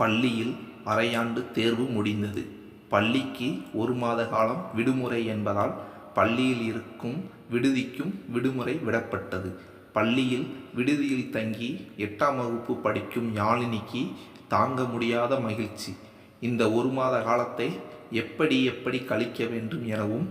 பள்ளியில் அரையாண்டு தேர்வு முடிந்தது. பள்ளிக்கு ஒரு மாத காலம் விடுமுறை என்பதால் பள்ளியில் இருக்கும் விடுதிக்கும் விடுமுறை விடப்பட்டது. பள்ளியில் விடுதியில் தங்கி எட்டாம் வகுப்பு படிக்கும் யாழினிக்கு தாங்க முடியாத மகிழ்ச்சி. இந்த ஒரு மாத காலத்தை எப்படி எப்படி கழிக்க வேண்டும் எனவும்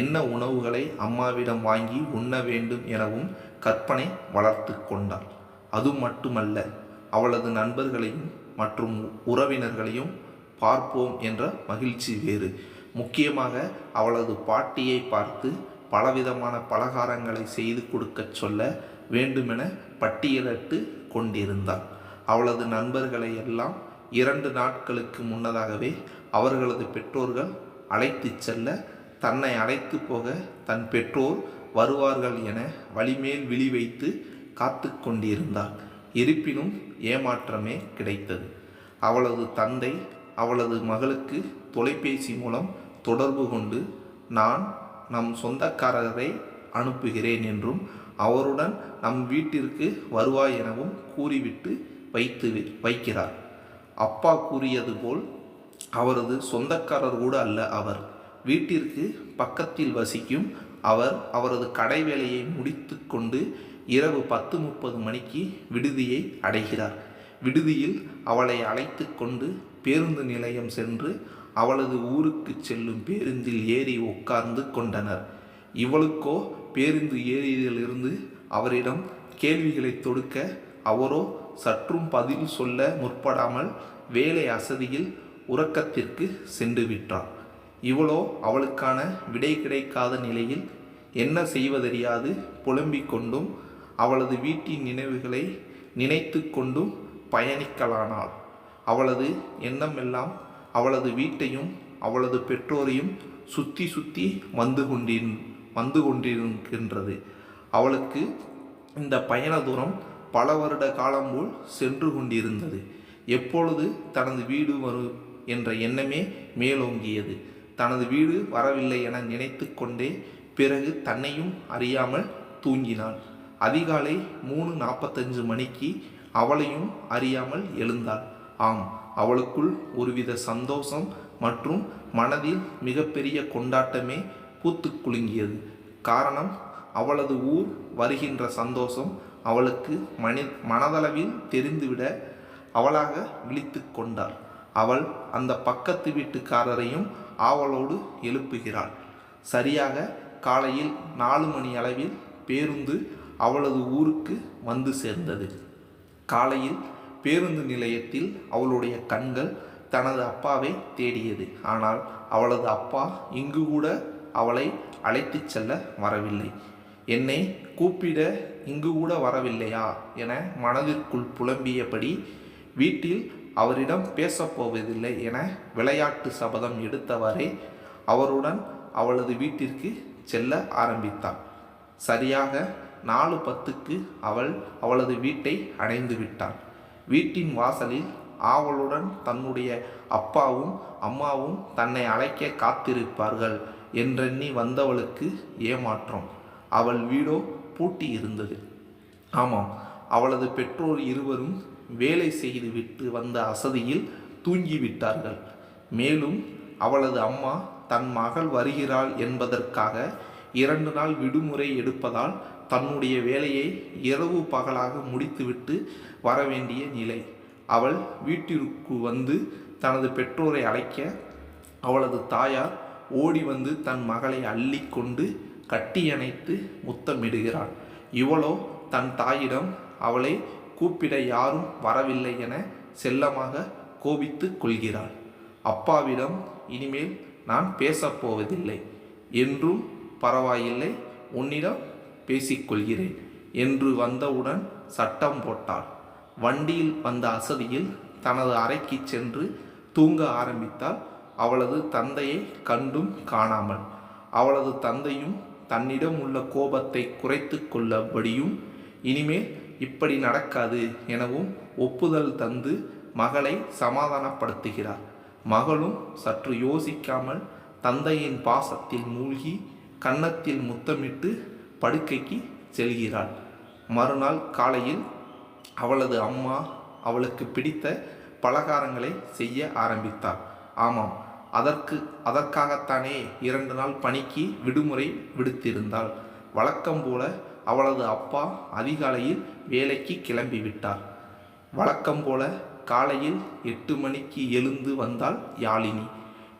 என்ன உணவுகளை அம்மாவிடம் வாங்கி உண்ண வேண்டும் எனவும் கற்பனை வளர்த்து கொண்டாள். அது மட்டுமல்ல அவளது நண்பர்களையும் மற்றும் உறவினர்களையும் பார்ப்போம் என்ற மகிழ்ச்சி வேறு. முக்கியமாக அவளது பாட்டியை பார்த்து பலவிதமான பலகாரங்களை செய்து கொடுக்கச் சொல்ல வேண்டுமென பட்டியலிட்டு கொண்டிருந்தாள். அவளது நண்பர்களை எல்லாம் இரண்டு நாட்களுக்கு முன்னதாகவே அவர்களது பெற்றோர்கள் அழைத்துச் செல்ல தன்னை அழைத்துப் போக தன் பெற்றோர் வருவார்கள் என வழிமேல் விழி வைத்து காத்து கொண்டிருந்தாள். இருப்பினும் ஏமாற்றமே கிடைத்தது. அவளது தந்தை அவளது மகளுக்கு தொலைபேசி மூலம் தொடர்பு கொண்டு நான் நம் சொந்தக்காரரை அனுப்புகிறேன் என்றும் அவருடன் நம் வீட்டிற்கு வருவாய் எனவும் கூறிவிட்டு வைத்து வைக்கிறார். அப்பா கூறியது போல் அவரது சொந்தக்காரர் கூட அல்ல அவர். வீட்டிற்கு பக்கத்தில் வசிக்கும் அவர் அவரது கடை வேலையை முடித்து கொண்டு இரவு பத்து முப்பது மணிக்கு விடுதியை அடைகிறார். விடுதியில் அவளை அழைத்து கொண்டு பேருந்து நிலையம் சென்று அவளது ஊருக்கு செல்லும் பேருந்தில் ஏறி உட்கார்ந்து கொண்டனர். இவளுக்கோ பேருந்து ஏறியதிலிருந்து அவரிடம் கேள்விகளை தொடுக்க அவரோ சற்றும் பதில் சொல்ல முற்படாமல் வேலை அசதியில் உறக்கத்திற்கு சென்று விட்டார் இவளோ அவளுக்கான விடை கிடைக்காத நிலையில் என்ன செய்வதறியாது புலம்பிக் கொண்டும் அவளது வீட்டின் நினைவுகளை நினைத்து கொண்டும் பயணிக்கலானாள். அவளது எண்ணமெல்லாம் அவளது வீட்டையும் அவளது பெற்றோரையும் சுற்றி சுற்றி வந்து கொண்டிரு வந்து கொண்டிருக்கின்றது. அவளுக்கு இந்த பயண தூரம் பல வருட காலம் போல் சென்று கொண்டிருந்தது. எப்பொழுது தனது வீடு வரும் என்ற எண்ணமே மேலோங்கியது. தனது வீடு வரவில்லை என நினைத்து கொண்டே பிறகு தன்னையும் அறியாமல் தூங்கினாள். அதிகாலை மூணு நாற்பத்தஞ்சு மணிக்கு அவளையும் அறியாமல் எழுந்தாள். ஆம் அவளுக்குள் ஒருவித சந்தோஷம் மற்றும் மனதில் மிகப்பெரிய கொண்டாட்டமே பூத்து குலுங்கியது. காரணம் அவளது ஊர் வருகின்ற சந்தோஷம் அவளுக்கு மனி மனதளவில் தெரிந்துவிட அவளாக விழித்து கொண்டாள். அவள் அந்த பக்கத்து வீட்டுக்காரரையும் ஆவலோடு எழுப்புகிறாள். சரியாக காலையில் நாலு மணி அளவில் பேருந்து அவளது ஊருக்கு வந்து சேர்ந்தது. காலையில் பேருந்து நிலையத்தில் அவளுடைய கண்கள் தனது அப்பாவை தேடியது. ஆனால் அவளது அப்பா இங்கு கூட அவளை அழைத்துச் செல்ல வரவில்லை. என்னை கூப்பிட இங்கு கூட வரவில்லையா என மனதிற்குள் புலம்பியபடி வீட்டில் அவரிடம் பேசப்போவதில்லை என விளையாட்டு சபதம் எடுத்தவாறே அவருடன் அவளது வீட்டிற்கு செல்ல ஆரம்பித்தாள். சரியாக நாலு பத்துக்கு அவள் அவளது வீட்டை அடைந்து விட்டாள். வீட்டின் வாசலில் ஆவலுடன் தன்னுடைய அப்பாவும் அம்மாவும் தன்னை அழைக்க காத்திருப்பார்கள் என்றெண்ணி வந்தவளுக்கு ஏமாற்றம். அவள் வீடோ பூட்டி இருந்தது. ஆமாம் அவளது பெற்றோர் இருவரும் வேலை செய்து விட்டு வந்த அசதியில் தூங்கிவிட்டார்கள். மேலும் அவளது அம்மா தன் மகள் வருகிறாள் என்பதற்காக இரண்டு நாள் விடுமுறை எடுப்பதால் தன்னுடைய வேலையை இரவு பகலாக முடித்துவிட்டு வரவேண்டிய நிலை. அவள் வீட்டிற்கு வந்து தனது பெற்றோரை அழைக்க அவளது தாயார் ஓடி வந்து தன் மகளை அள்ளிக்கொண்டு கட்டியணைத்து முத்தமிடுகிறாள். இவளோ தன் தாயிடம் அவளை கூப்பிட யாரும் வரவில்லை என செல்லமாக கோபித்து கொள்கிறாள். அப்பாவிடம் இனிமேல் நான் பேசப்போவதில்லை. என்றும் பரவாயில்லை உன்னிடம் பேசிக்கொள்கிறேன் என்று வந்தவுடன் சட்டம் போட்டாள். வண்டியில் வந்த அசதியில் தனது அறைக்கு சென்று தூங்க ஆரம்பித்தால் அவளது தந்தையை கண்டும் காணாமல். அவளது தந்தையும் தன்னிடம் உள்ள கோபத்தை குறைத்து கொள்ளபடியும் இனிமேல் இப்படி நடக்காது எனவும் ஒப்புதல் தந்து மகளை சமாதானப்படுத்துகிறார். மகளும் சற்று யோசிக்காமல் தந்தையின் பாசத்தில் மூழ்கி கன்னத்தில் முத்தமிட்டு படுக்கைக்கு செல்கிறாள். மறுநாள் காலையில் அவளது அம்மா அவளுக்கு பிடித்த பலகாரங்களை செய்ய ஆரம்பித்தாள். ஆமாம் அதற்கு அதற்காகத்தானே இரண்டு நாள் பணிக்கு விடுமுறை விடுத்திருந்தாள். வழக்கம் போல அவளது அப்பா அதிகாலையில் வேலைக்கு கிளம்பிவிட்டார். வழக்கம் போல காலையில் எட்டு மணிக்கு எழுந்து வந்தாள் யாழினி.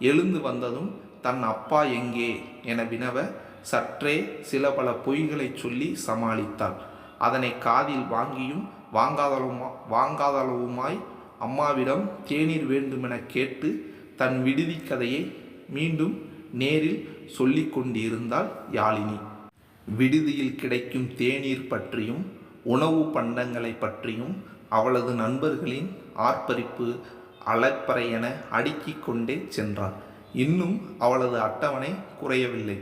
எழுந்து வந்ததும் தன் அப்பா எங்கே? என வினவ சற்றே சில பல பொய்களை சொல்லி சமாளித்தாள். அதனை காதில் வாங்கியும் வாங்காதளவுமா வாங்காதளவுமாய் அம்மாவிடம் தேநீர் வேண்டுமென கேட்டு தன் விடுதி கதையை மீண்டும் நேரில் சொல்லி கொண்டிருந்தாள் யாழினி. விடுதியில் கிடைக்கும் தேநீர் பற்றியும் உணவு பண்டங்களை பற்றியும் அவளது நண்பர்களின் ஆர்ப்பரிப்பு அலப்பறை என அடுக்கிக் கொண்டே சென்றாள். இன்னும் அவளது அட்டவணை குறையவில்லை.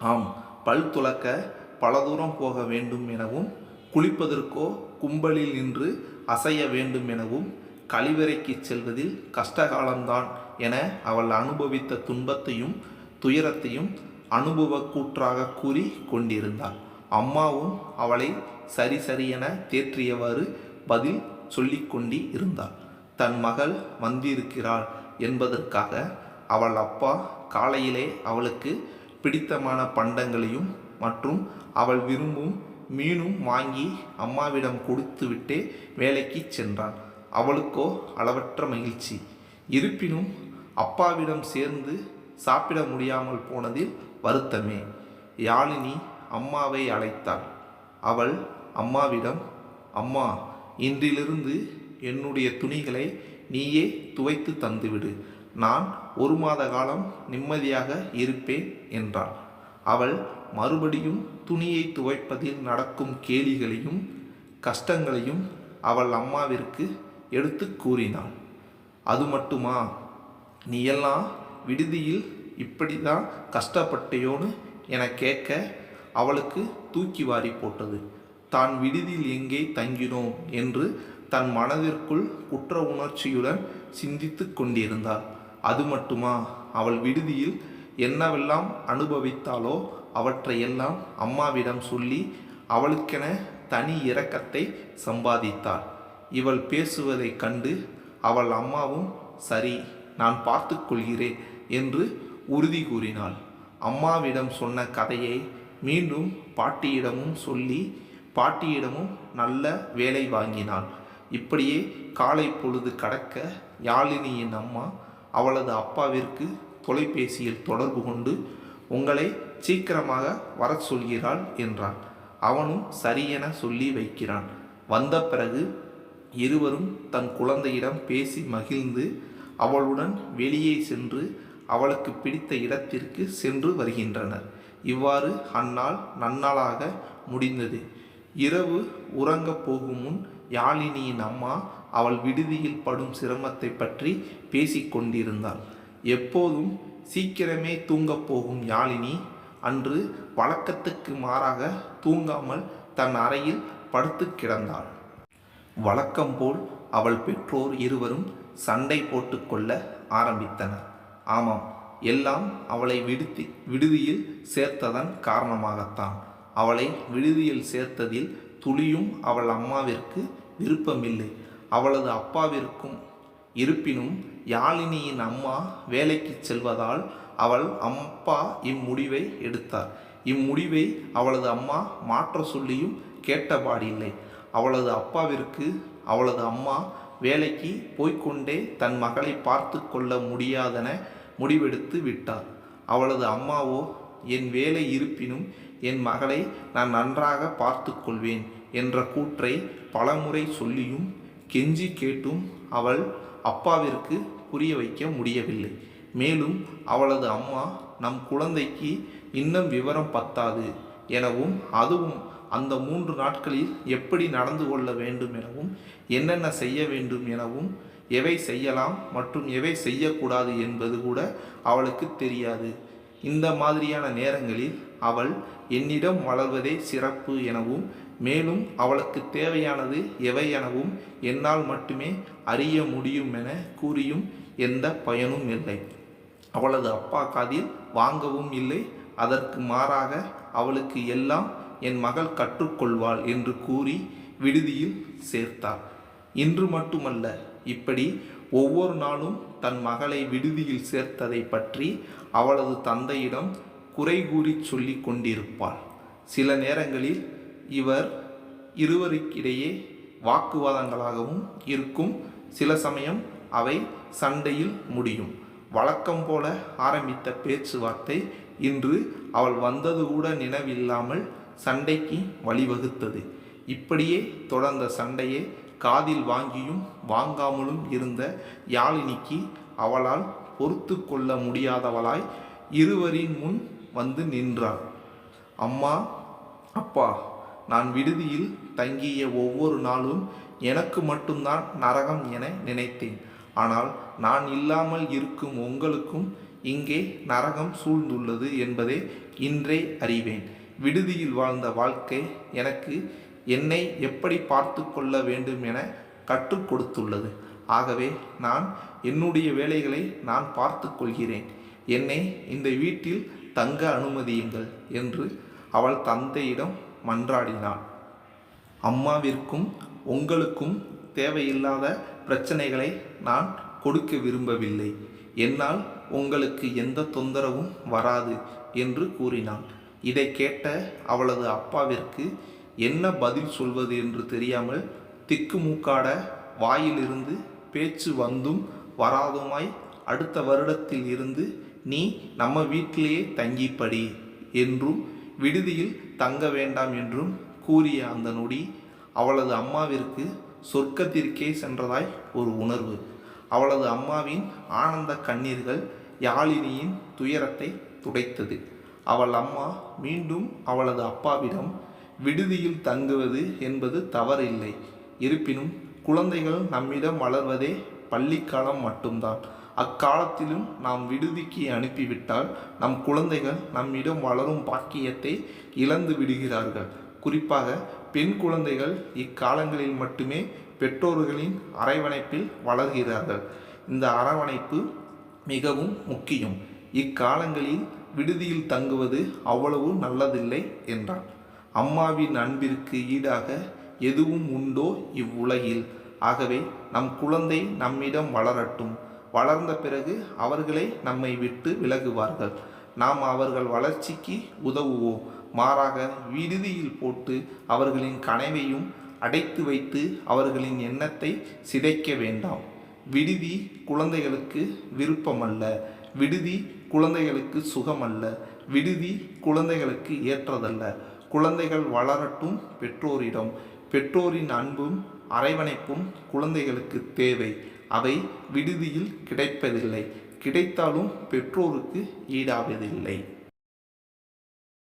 ஆம் பல் துளக்க பல தூரம் போக வேண்டும் எனவும் குளிப்பதற்கோ கும்பலில் நின்று அசைய வேண்டும் எனவும் கழிவறைக்கு செல்வதில் கஷ்டகாலம்தான் என அவள் அனுபவித்த துன்பத்தையும் துயரத்தையும் அனுபவ கூற்றாக கூறி கொண்டிருந்தாள். அம்மாவும் அவளை சரி சரியென தேற்றியவாறு பதில் சொல்லி கொண்டி இருந்தாள் தன் மகள் வந்திருக்கிறாள் என்பதற்காக அவள் அப்பா காலையிலே அவளுக்கு பிடித்தமான பண்டங்களையும் மற்றும் அவள் விரும்பும் மீனும் வாங்கி அம்மாவிடம் கொடுத்துவிட்டே வேலைக்கு சென்றான். அவளுக்கோ அளவற்ற மகிழ்ச்சி. இருப்பினும் அப்பாவிடம் சேர்ந்து சாப்பிட முடியாமல் போனதில் வருத்தமே. யாழினி அம்மாவை அழைத்தாள். அவள் அம்மாவிடம் அம்மா இன்றிலிருந்து என்னுடைய துணிகளை நீயே துவைத்து தந்துவிடு. நான் ஒரு மாத காலம் நிம்மதியாக இருப்பேன் என்றாள். அவள் மறுபடியும் துணியை துவைப்பதில் நடக்கும் கேலிகளையும் கஷ்டங்களையும் அவள் அம்மாவிற்கு எடுத்து கூறினாள். அது மட்டுமா? நீ எல்லாம் விடுதியில் இப்படி தான் கஷ்டப்பட்டையோன்னு என கேட்க அவளுக்கு தூக்கி வாரி போட்டது. தான் விடுதியில் எங்கே தங்கினோம்? என்று தன் மனதிற்குள் குற்ற உணர்ச்சியுடன் சிந்தித்து கொண்டிருந்தாள். அது மட்டுமா? அவள் விடுதியில் என்னவெல்லாம் அனுபவித்தாலோ அவற்றையெல்லாம் அம்மாவிடம் சொல்லி அவளுக்கென தனி இரக்கத்தை சம்பாதித்தாள். இவள் பேசுவதைக் கண்டு அவள் அம்மாவும் சரி நான் பார்த்து கொள்கிறேன் என்று உறுதி கூறினாள். அம்மாவிடம் சொன்ன கதையை மீண்டும் பாட்டியிடமும் சொல்லி பாட்டியிடமும் நல்ல வேலை வாங்கினாள். இப்படியே காலை பொழுது கடக்க யாழினியின் அம்மா அவளது அப்பாவிற்கு தொலைபேசியில் தொடர்பு கொண்டு உங்களை சீக்கிரமாக வரச் சொல்கிறாள் என்றான். அவனும் சரியென சொல்லி வைக்கிறான். வந்த பிறகு இருவரும் தன் குழந்தையிடம் பேசி மகிழ்ந்து அவளுடன் வெளியே சென்று அவளுக்கு பிடித்த இடத்திற்கு சென்று வருகின்றனர். இவ்வாறு அந்நாள் நன்னாளாக முடிந்தது. இரவு உறங்கப் போகும் முன் யாழினியின் அம்மா அவள் விடுதியில் படும் சிரமத்தை பற்றி பேசிக் கொண்டிருந்தாள். எப்போதும் சீக்கிரமே தூங்கப் போகும் யாழினி அன்று வழக்கத்துக்கு மாறாக தூங்காமல் தன் அறையில் படுத்து கிடந்தாள். வழக்கம் போல் அவள் பெற்றோர் இருவரும் சண்டை போட்டுக்கொள்ள ஆரம்பித்தனர். ஆமாம் எல்லாம் அவளை விடுத்தி விடுதியில் சேர்த்ததன் காரணமாகத்தான். அவளை விடுதியில் சேர்த்ததில் துளியும் அவள் அம்மாவிற்கு விருப்பமில்லை. அவளது அப்பாவிற்கும் இருப்பினும் யாழினியின் அம்மா வேலைக்கு செல்வதால் அவள் அப்பா இம்முடிவை எடுத்தார். இம்முடிவை அவளது அம்மா மாற்ற சொல்லியும் கேட்டபாடில்லை. அவளது அப்பாவிற்கு அவளது அம்மா வேலைக்கு போய்க்கொண்டே தன் மகளை பார்த்து கொள்ள முடியாதென முடிவெடுத்து விட்டார். அவளது அம்மாவோ என் வேலை இருப்பினும் என் மகளை நான் நன்றாக பார்த்து கொள்வேன் என்ற கூற்றை பலமுறை சொல்லியும் கெஞ்சி கேட்டும் அவள் அப்பாவிற்கு புரிய வைக்க முடியவில்லை. மேலும் அவளது அம்மா நம் குழந்தைக்கு இன்னும் விவரம் பத்தாது எனவும் அதுவும் அந்த மூன்று நாட்களில் எப்படி நடந்து கொள்ள வேண்டும் எனவும் என்னென்ன செய்ய வேண்டும் எனவும் எவை செய்யலாம் மற்றும் எவை செய்யக்கூடாது என்பது கூட அவளுக்கு தெரியாது. இந்த மாதிரியான நேரங்களில் அவள் என்னிடம் வளர்வதே சிறப்பு எனவும் மேலும் அவளுக்கு தேவையானது எவை எனவும் என்னால் மட்டுமே அறிய முடியும் என கூறியும் எந்த பயனும் இல்லை. அவளது அப்பா காதில் வாங்கவும் இல்லை அதற்கு மாறாக அவளுக்கு எல்லாம் என் மகள் கற்றுக்கொள்வாள் என்று கூறி விடுதியில் சேர்த்தார் இன்று மட்டுமல்ல இப்படி ஒவ்வொரு நாளும் தன் மகளை விடுதியில் சேர்த்ததை பற்றி அவளது தந்தையிடம் குறை கூறி சொல்லி கொண்டிருப்பாள். சில நேரங்களில் இவர் இருவருக்கிடையே வாக்குவாதங்களாகவும் இருக்கும். சில சமயம் அவை சண்டையில் முடியும். வழக்கம் போல ஆரம்பித்த பேச்சுவார்த்தை இன்று அவள் வந்தது கூட நினைவில்லாமல் சண்டைக்கு வழிவகுத்தது. இப்படியே தொடர்ந்த சண்டையே காதில் வாங்கியும் வாங்காமலும் இருந்த யாழினிக்கு அவளால் பொறுத்து கொள்ள முடியாதவளாய் இருவரின் முன் வந்து நின்றாள். அம்மா அப்பா நான் விடுதியில் தங்கிய ஒவ்வொரு நாளும் எனக்கு மட்டும்தான் நரகம் என நினைத்தேன். ஆனால் நான் இல்லாமல் இருக்கும் உங்களுக்கும் இங்கே நரகம் சூழ்ந்துள்ளது என்பதை இன்றே அறிவேன். விடுதியில் வாழ்ந்த வாழ்க்கை எனக்கு என்னை எப்படி பார்த்து கொள்ள வேண்டும் என கற்றுக் கொடுத்துள்ளது. ஆகவே நான் என்னுடைய வேலைகளை நான் பார்த்து கொள்கிறேன். என்னை இந்த வீட்டில் தங்க அனுமதியுங்கள் என்று அவள் தந்தையிடம் மன்றாடினாள். அம்மாவிற்கும் உங்களுக்கும் தேவையில்லாத பிரச்சனைகளை நான் கொடுக்க விரும்பவில்லை. என்னால் உங்களுக்கு எந்த தொந்தரவும் வராது என்று கூறினாள். இதை கேட்ட அவளது அப்பாவிற்கு என்ன பதில் சொல்வது என்று தெரியாமல் திக்குமூக்காட வாயிலிருந்து பேச்சு வந்தும் வராதுமாய் அடுத்த வருடத்தில் இருந்து நீ நம்ம வீட்டிலேயே தங்கி படி என்றும் விடுதியில் தங்க வேண்டாம் என்றும் கூறிய அந்த நொடி அவளது அம்மாவிற்கு சொர்க்கத்திற்கே சென்றதாய் ஒரு உணர்வு. அவளது அம்மாவின் ஆனந்த கண்ணீர்கள் யாழினியின் துயரத்தை துடைத்தது. அவள் அம்மா மீண்டும் அவளது அப்பாவிடம் விடுதியில் தங்குவது என்பது தவறில்லை. இருப்பினும் குழந்தைகள் நம்மிடம் வளர்வதே பள்ளிக்காலம் மட்டும்தான். அக்காலத்திலும் நாம் விடுதிக்கு அனுப்பிவிட்டால் நம் குழந்தைகள் நம்மிடம் வளரும் பாக்கியத்தை இழந்து விடுகிறார்கள். குறிப்பாக பெண் குழந்தைகள் இக்காலங்களில் மட்டுமே பெற்றோர்களின் அரவணைப்பில் வளர்கிறார்கள். இந்த அரவணைப்பு மிகவும் முக்கியம். இக்காலங்களில் விடுதியில் தங்குவது அவ்வளவு நல்லதில்லை என்றார் அம்மாவின் அன்பிற்கு ஈடாக எதுவும் உண்டோ இவ்வுலகில். ஆகவே நம் குழந்தை நம்மிடம் வளரட்டும். வளர்ந்த பிறகு அவர்களே நம்மை விட்டு விலகுவார்கள். நாம் அவர்கள் வளர்ச்சிக்கு உதவுவோம். மாறாக விடுதியில் போட்டு அவர்களின் கனவையும் அடைத்து வைத்து அவர்களின் எண்ணத்தை சிதைக்க வேண்டாம். விடுதி குழந்தைகளுக்கு விருப்பமல்ல. விடுதி குழந்தைகளுக்கு சுகமல்ல. விடுதி குழந்தைகளுக்கு ஏற்றதல்ல. குழந்தைகள் வளரட்டும் பெற்றோரிடம். பெற்றோரின் அன்பும் அரவணைப்பும் குழந்தைகளுக்கு தேவை. அவை விடுதியில் கிடைப்பதில்லை. கிடைத்தாலும் பெற்றோருக்கு ஈடாவதில்லை.